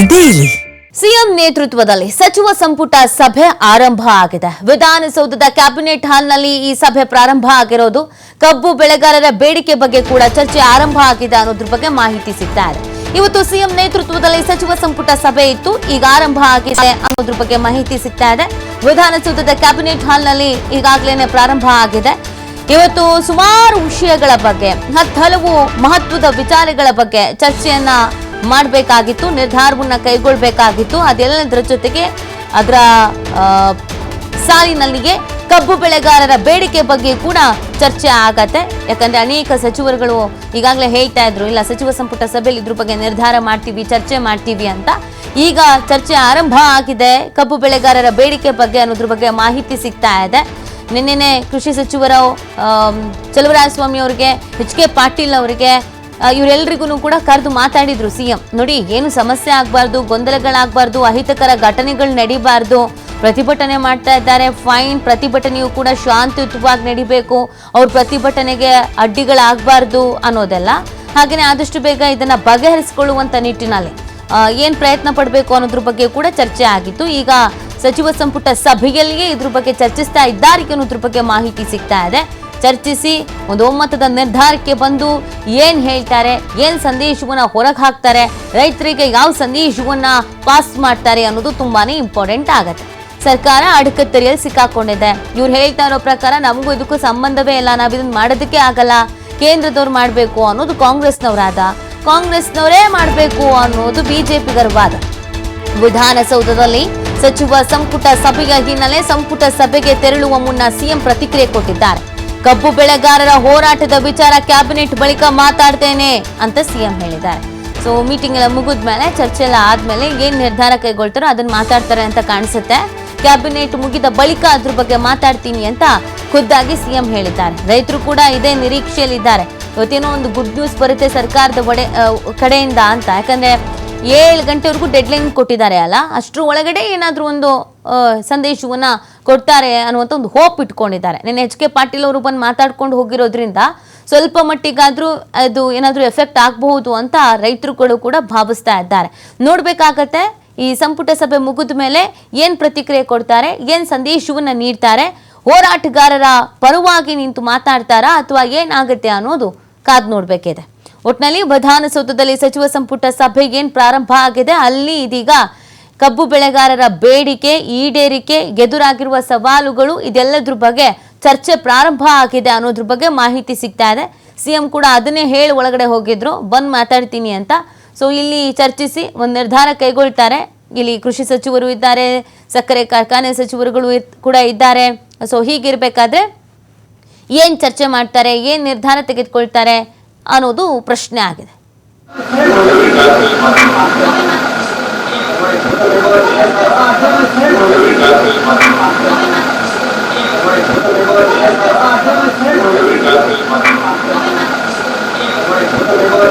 Daily CM ನೇತೃತ್ವದಲ್ಲಿ ಸಚಿವ ಸಂಪುಟ ಸಭೆ ಆರಂಭ ಆಗಿದೆ. ವಿಧಾನಸೌಧದ ಕ್ಯಾಬಿನೆಟ್ ಹಾಲ್ನಲ್ಲಿ ಈ ಸಭೆ ಪ್ರಾರಂಭ ಆಗಿರೋದು ಕಬ್ಬು ಬೆಳೆಗಾರರ ಬೇಡಿಕೆ ಬಗ್ಗೆ ಕೂಡ ಚರ್ಚೆ ಆರಂಭ ಆಗಿದೆ ಅನ್ನೋದ್ರ ಬಗ್ಗೆ ಮಾಹಿತಿ ಸಿಗ್ತಾ ಇದೆ. ಇವತ್ತು ಸಿಎಂ ನೇತೃತ್ವದಲ್ಲಿ ಸಚಿವ ಸಂಪುಟ ಸಭೆ ಇತ್ತು, ಈಗ ಆರಂಭ ಆಗಿದೆ ಅನ್ನೋದ್ರ ಬಗ್ಗೆ ಮಾಹಿತಿ ಸಿಗ್ತಾ ಇದೆ. ವಿಧಾನಸೌಧದ ಕ್ಯಾಬಿನೆಟ್ ಹಾಲ್ನಲ್ಲಿ ಈಗಾಗಲೇ ಪ್ರಾರಂಭ ಆಗಿದೆ. ಇವತ್ತು ಸುಮಾರು ವಿಷಯಗಳ ಬಗ್ಗೆ ಹತ್ತು ಹಲವು ಮಹತ್ವದ ವಿಚಾರಗಳ ಬಗ್ಗೆ ಚರ್ಚೆಯನ್ನ ಮಾಡಬೇಕಾಗಿತ್ತು, ನಿರ್ಧಾರವನ್ನು ಕೈಗೊಳ್ಳಬೇಕಾಗಿತ್ತು ಅದೆಲ್ಲದರ ಜೊತೆಗೆ ಅದರ ಸಾಲಿನಲ್ಲಿಯೇ ಕಬ್ಬು ಬೆಳೆಗಾರರ ಬೇಡಿಕೆ ಬಗ್ಗೆ ಕೂಡ ಚರ್ಚೆ ಆಗತ್ತೆ. ಯಾಕಂದ್ರೆ ಅನೇಕ ಸಚಿವರುಗಳು ಈಗಾಗಲೇ ಹೇಳ್ತಾ ಇದ್ರು, ಇಲ್ಲ ಸಚಿವ ಸಂಪುಟ ಸಭೆಯಲ್ಲಿ ಇದ್ರ ಬಗ್ಗೆ ನಿರ್ಧಾರ ಮಾಡ್ತೀವಿ, ಚರ್ಚೆ ಮಾಡ್ತೀವಿ ಅಂತ. ಈಗ ಚರ್ಚೆ ಆರಂಭ ಆಗಿದೆ, ಕಬ್ಬು ಬೆಳೆಗಾರರ ಬೇಡಿಕೆ ಬಗ್ಗೆ ಅನ್ನೋದ್ರ ಬಗ್ಗೆ ಮಾಹಿತಿ ಸಿಗ್ತಾ ಇದೆ. ನಿನ್ನೆನೆ ಕೃಷಿ ಸಚಿವರು ಚಲುವರಾಯಸ್ವಾಮಿ ಅವರಿಗೆ ಎಚ್ ಕೆ ಪಾಟೀಲ್ ಅವರಿಗೆ ಇವರೆಲ್ಲರಿಗೂ ಕೂಡ ಕರೆದು ಮಾತಾಡಿದ್ರು ಸಿಎಂ. ನೋಡಿ, ಏನು ಸಮಸ್ಯೆ ಆಗಬಾರ್ದು, ಗೊಂದಲಗಳಾಗಬಾರ್ದು, ಅಹಿತಕರ ಘಟನೆಗಳು ನಡಿಬಾರ್ದು, ಪ್ರತಿಭಟನೆ ಮಾಡ್ತಾ ಇದ್ದಾರೆ, ಫೈನ್, ಪ್ರತಿಭಟನೆಯು ಕೂಡ ಶಾಂತಿಯುತವಾಗಿ ನಡಿಬೇಕು, ಅವ್ರ ಪ್ರತಿಭಟನೆಗೆ ಅಡ್ಡಿಗಳಾಗಬಾರ್ದು ಅನ್ನೋದೆಲ್ಲ. ಹಾಗೆಯೇ ಆದಷ್ಟು ಬೇಗ ಇದನ್ನ ಬಗೆಹರಿಸಿಕೊಳ್ಳುವಂತ ನಿಟ್ಟಿನಲ್ಲಿ ಏನ್ ಪ್ರಯತ್ನ ಪಡಬೇಕು ಅನ್ನೋದ್ರ ಬಗ್ಗೆ ಕೂಡ ಚರ್ಚೆ ಆಗಿತ್ತು. ಈಗ ಸಚಿವ ಸಂಪುಟ ಸಭೆಯಲ್ಲಿಯೇ ಇದ್ರ ಬಗ್ಗೆ ಚರ್ಚಿಸ್ತಾ ಇದ್ದಾರೆ ಅನ್ನೋದ್ರ ಬಗ್ಗೆ ಮಾಹಿತಿ ಸಿಗ್ತಾ ಇದೆ. ಚರ್ಚಿಸಿ ಒಂದು ಒಮ್ಮತದ ನಿರ್ಧಾರಕ್ಕೆ ಬಂದು ಏನ್ ಹೇಳ್ತಾರೆ, ಏನ್ ಸಂದೇಶವನ್ನ ಹೊರಗೆ ಹಾಕ್ತಾರೆ ರೈತರಿಗೆ ಯಾವ ಸಂದೇಶವನ್ನ ಪಾಸ್ ಮಾಡ್ತಾರೆ ಅನ್ನೋದು ತುಂಬಾನೇ ಇಂಪಾರ್ಟೆಂಟ್ ಆಗತ್ತೆ. ಸರ್ಕಾರ ಅಡಕತ್ತರಿಯಲ್ಲಿ ಸಿಕ್ಕಾಕೊಂಡಿದೆ. ಇವ್ರು ಹೇಳ್ತಾ ಇರೋ ಪ್ರಕಾರ ನಮಗೂ ಇದಕ್ಕೂ ಸಂಬಂಧವೇ ಇಲ್ಲ, ನಾವು ಇದನ್ನ ಮಾಡೋದಕ್ಕೆ ಆಗಲ್ಲ. ಕೇಂದ್ರದವ್ರು ಮಾಡಬೇಕು ಅನ್ನೋದು ಕಾಂಗ್ರೆಸ್ನವರಾದ. ಕಾಂಗ್ರೆಸ್ನವರೇ ಮಾಡಬೇಕು ಅನ್ನೋದು ಬಿಜೆಪಿಗರ ವಾದ. ವಿಧಾನಸೌಧದಲ್ಲಿ ಸಚಿವ ಸಂಪುಟ ಸಭೆಯ ಹಿನ್ನೆಲೆ ಸಂಪುಟ ಸಭೆಗೆ ತೆರಳುವ ಮುನ್ನ ಸಿಎಂ ಪ್ರತಿಕ್ರಿಯೆ ಕೊಟ್ಟಿದ್ದಾರೆ. ಕಬ್ಬು ಬೆಳೆಗಾರರ ಹೋರಾಟದ ವಿಚಾರ ಕ್ಯಾಬಿನೆಟ್ ಬಳಿಕ ಮಾತಾಡ್ತೇನೆ ಅಂತ ಸಿಎಂ ಹೇಳಿದ್ದಾರೆ. ಸೊ ಮೀಟಿಂಗ್ ಎಲ್ಲ ಮುಗಿದ್ಮೇಲೆ ಚರ್ಚೆ ಎಲ್ಲ ಆದ್ಮೇಲೆ ಏನ್ ನಿರ್ಧಾರ ಕೈಗೊಳ್ತಾರೋ ಅದನ್ನ ಮಾತಾಡ್ತಾರೆ ಅಂತ ಕಾಣಿಸುತ್ತೆ. ಕ್ಯಾಬಿನೆಟ್ ಮುಗಿದ ಬಳಿಕ ಅದ್ರ ಬಗ್ಗೆ ಮಾತಾಡ್ತೀನಿ ಅಂತ ಖುದ್ದಾಗಿ ಸಿಎಂ ಹೇಳಿದ್ದಾರೆ. ರೈತರು ಕೂಡ ಇದೇ ನಿರೀಕ್ಷೆಯಲ್ಲಿದ್ದಾರೆ. ಇವತ್ತೇನೋ ಒಂದು ಗುಡ್ ನ್ಯೂಸ್ ಬರುತ್ತೆ ಸರ್ಕಾರದ ಒಡೆ ಕಡೆಯಿಂದ ಅಂತ. ಯಾಕಂದ್ರೆ ಏಳು ಗಂಟೆವರೆಗೂ ಡೆಡ್ಲೈನ್ ಕೊಟ್ಟಿದ್ದಾರೆ ಅಲ್ಲ. ಅಷ್ಟ್ರ ಒಳಗಡೆ ಏನಾದರೂ ಒಂದು ಸಂದೇಶವನ್ನು ಸಂದೇಶವನ್ನ ಕೊಡ್ತಾರೆ ಅನ್ನುವಂಥ ಒಂದು ಹೋಪ್ ಇಟ್ಕೊಂಡಿದ್ದಾರೆ. ನೆನ್ನೆ ಎಚ್ ಕೆ ಪಾಟೀಲ್ ಅವರು ಬಂದು ಮಾತಾಡ್ಕೊಂಡು ಹೋಗಿರೋದ್ರಿಂದ ಸ್ವಲ್ಪ ಮಟ್ಟಿಗಾದರೂ ಅದು ಏನಾದರೂ ಎಫೆಕ್ಟ್ ಆಗಬಹುದು ಅಂತ ರೈತರುಗಳು ಕೂಡ ಭಾವಿಸ್ತಾ ಇದ್ದಾರೆ. ನೋಡಬೇಕಾಗತ್ತೆ, ಈ ಸಂಪುಟ ಸಭೆ ಮುಗಿದ ಮೇಲೆ ಏನು ಪ್ರತಿಕ್ರಿಯೆ ಕೊಡ್ತಾರೆ, ಏನು ಸಂದೇಶವನ್ನು ನೀಡ್ತಾರೆ, ಹೋರಾಟಗಾರರ ಪರವಾಗಿ ನಿಂತು ಮಾತಾಡ್ತಾರಾ ಅಥವಾ ಏನಾಗುತ್ತೆ ಅನ್ನೋದು ಕಾದ್ ನೋಡಬೇಕಿದೆ. ಒಟ್ನಲ್ಲಿ ವಿಧಾನಸೌಧದಲ್ಲಿ ಸಚಿವ ಸಂಪುಟ ಸಭೆ ಏನು ಪ್ರಾರಂಭ ಆಗಿದೆ, ಅಲ್ಲಿ ಇದೀಗ ಕಬ್ಬು ಬೆಳೆಗಾರರ ಬೇಡಿಕೆ, ಈಡೇರಿಕೆ, ಎದುರಾಗಿರುವ ಸವಾಲುಗಳು, ಇದೆಲ್ಲದ್ರ ಬಗ್ಗೆ ಚರ್ಚೆ ಪ್ರಾರಂಭ ಆಗಿದೆ ಅನ್ನೋದ್ರ ಬಗ್ಗೆ ಮಾಹಿತಿ ಸಿಗ್ತಾ ಇದೆ. ಸಿಎಂ ಕೂಡ ಅದನ್ನೇ ಹೇಳಿ ಒಳಗಡೆ ಹೋಗಿದ್ರು. ಬಂದ್ ಮಾತಾಡ್ತೀನಿ ಅಂತ. ಸೊ ಇಲ್ಲಿ ಚರ್ಚಿಸಿ, ಒಂದು ನಿರ್ಧಾರ ಕೈಗೊಳ್ತಾರೆ. ಇಲ್ಲಿ ಕೃಷಿ ಸಚಿವರು ಇದ್ದಾರೆ, ಸಕ್ಕರೆ ಕಾರ್ಖಾನೆ ಸಚಿವರುಗಳು ಕೂಡ ಇದ್ದಾರೆ. ಸೊ ಹೀಗಿರ್ಬೇಕಾದ್ರೆ ಏನ್ ಚರ್ಚೆ ಮಾಡ್ತಾರೆ, ಏನ್ ನಿರ್ಧಾರ ತೆಗೆದುಕೊಳ್ತಾರೆ ಅನ್ನೋದು ಪ್ರಶ್ನೆ ಆಗಿದೆ.